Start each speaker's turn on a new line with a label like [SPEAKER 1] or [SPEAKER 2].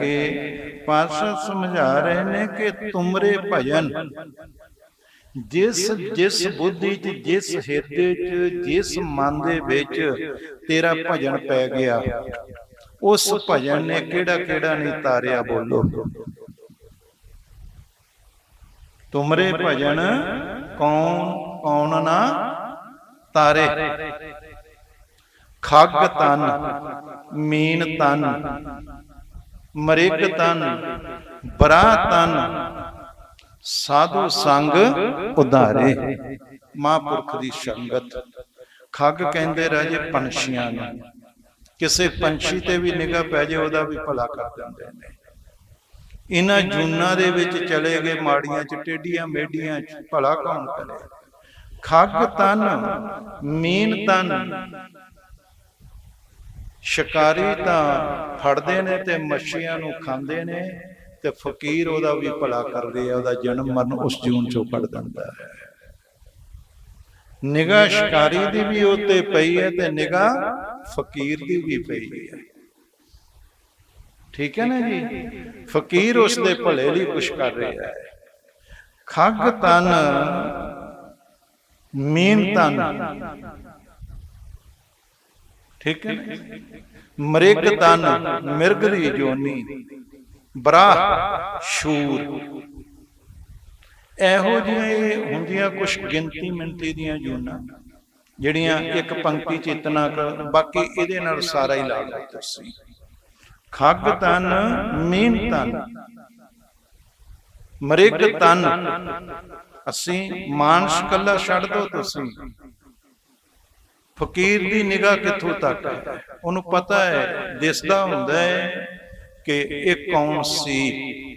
[SPEAKER 1] ਕਿ ਪਾਤਸ਼ਾਹ ਸਮਝਾ ਰਹੇ ਨੇ ਕਿ ਤੁਮਰੇ ਭਜਨ। ਜਿਸ ਜਿਸ ਬੁੱਧੀ ਚ, ਜਿਸ ਹਿਰਦੇ ਚ, ਜਿਸ ਮਨ ਦੇ ਵਿੱਚ ਤੇਰਾ ਭਜਨ ਪੈ ਗਿਆ, ਉਸ ਭਜਨ ਨੇ ਕਿਹੜਾ ਕਿਹੜਾ ਨਹੀਂ ਤਾਰਿਆ ਬੋਲੋ। ਤੁਮਰੇ ਭਜਨ ਕੌਣ ਕੌਣ ਨਾ ਤਾਰੇ। ਖੱਗ ਤਨ, ਮੀਨ ਤਨ। ਮਰਿਕ ਤਨ ਬਰਾ ਤਨ ਸਾਧੂ ਸੰਗ ਉਧਾਰੇ। ਮਹਾਂਪੁਰਖ ਦੀ ਸੰਗਤ। ਖੱਗ ਕਹਿੰਦੇ ਰਾਜੇ ਪੰਛੀਆਂ ਨੂੰ। ਕਿਸੇ ਪੰਛੀ ਤੇ ਵੀ ਨਿਗਾਹ ਪੈ ਜਾਏ ਉਹਦਾ ਵੀ ਭਲਾ ਕਰ ਦਿੰਦੇ ਨੇ। ਇਹਨਾਂ ਜੂਨਾਂ ਦੇ ਵਿੱਚ ਚਲੇ ਗਏ ਮਾੜੀਆਂ ਚ ਟੇਡੀਆਂ ਮੇਡੀਆਂ ਚ ਭਲਾ ਕੌਣ ਕਰੇ? ਖੱਗ ਤਨ ਮੀਨ ਤਨ। ਸ਼ਿਕਾਰੀ ਤਾਂ ਫੜਦੇ ਨੇ ਤੇ ਮੱਛੀਆਂ ਨੂੰ ਖਾਂਦੇ ਨੇ ਤੇ ਫਕੀਰ ਉਹਦਾ ਵੀ ਭਲਾ ਕਰਦੇ ਆ, ਉਹਦਾ ਜਨਮ ਮਰਨ ਉਸ ਜੂਨ ਚੋਂ ਕੱਢ ਦਿੰਦਾ ਹੈ। ਨਿਗਾਹ ਸ਼ਿਕਾਰੀ ਦੀ ਵੀ ਉੱਤੇ ਪਈ ਹੈ ਤੇ ਨਿਗਾਹ ਫਕੀਰ ਦੀ ਵੀ ਪਈ ਹੈ। ਠੀਕ ਹੈ ਨਾ ਜੀ? ਫਕੀਰ ਉਸ ਦੇ ਭਲੇ ਲਈ ਕੁਛ ਕਰ ਰਿਹਾ ਹੈ। ਖੱਗ ਤਨ ਮੀਨ ਤਨ ਠੀਕ ਹੈ? ਮ੍ਰਿਗ ਤਨ ਮਿਰਗ ਦੀ ਜੋਨੀ। ਬਰਾ ਸ਼ੂਰ। ਇਹੋ ਇਹ ਹੁੰਦੀਆਂ ਕੁਝ ਗਿਣਤੀ ਮਿੰਤੀ ਦੀਆਂ ਜੂਨਾਂ ਜਿਹੜੀਆਂ ਇੱਕ ਪੰਕਤੀ ਚ ਇਤਨਾ ਕਰ ਬਾਕੀ ਇਹਦੇ ਨਾਲ ਸਾਰਾ ਹੀ ਲਾ ਲਓ ਤੁਸੀਂ ਖੱਗ ਤਨ ਮੀਨ ਤਨ। ਮ੍ਰਿਗ ਤਨ। ਅਸੀਂ ਮਾਨਸ ਕੱਲਾ ਛੱਡ ਦੋ ਤੁਸੀਂ। ਫਕੀਰ ਦੀ ਨਿਗਾਹ ਕਿੱਥੋਂ ਤੱਕ ਹੈ? ਉਹਨੂੰ ਪਤਾ ਹੈ ਦਿਸਦਾ ਹੁੰਦਾ ਹੈ ਕਿ ਇਹ ਕੌਣ ਸੀ?